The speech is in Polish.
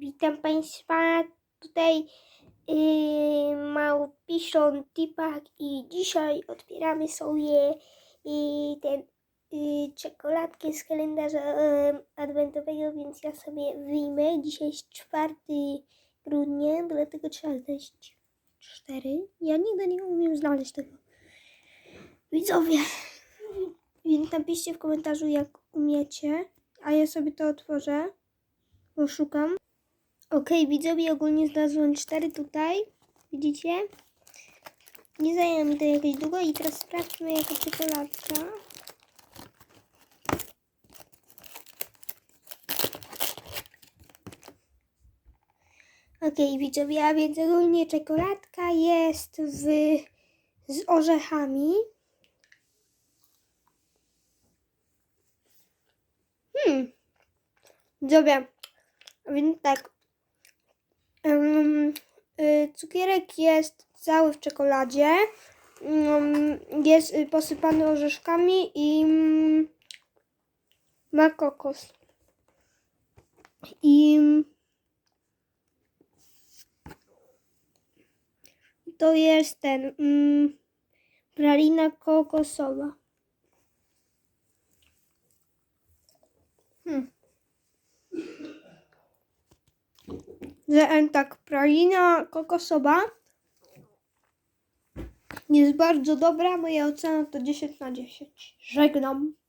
Witam Państwa. Tutaj yy, Małpiszon Tipak i dzisiaj otwieramy sobie yy, ten yy, czekoladkę z kalendarza yy, adwentowego, więc ja sobie wyjmę. Dzisiaj jest 4 grudnia, dlatego trzeba znaleźć 4. Ja nigdy nie umiem znaleźć tego. Widzowie, więc napiszcie w komentarzu jak umiecie, a ja sobie to otworzę, bo szukam. Okej, widzowie, ogólnie znalazłem cztery tutaj. Widzicie? Nie zajęło mi to jakoś długo i teraz sprawdźmy jaka czekoladka. Okej, widzowie, a więc ogólnie czekoladka jest w, z orzechami. Hmm. Widzowie, a więc tak. Y, cukierek jest cały w czekoladzie. Ym, jest y, posypany orzeszkami i mm, ma kokos. I to jest ten mm, pralina kokosowa. Hmm. Że tak pralina kokosowa jest bardzo dobra. Moja ocena to 10 na 10. Żegnam.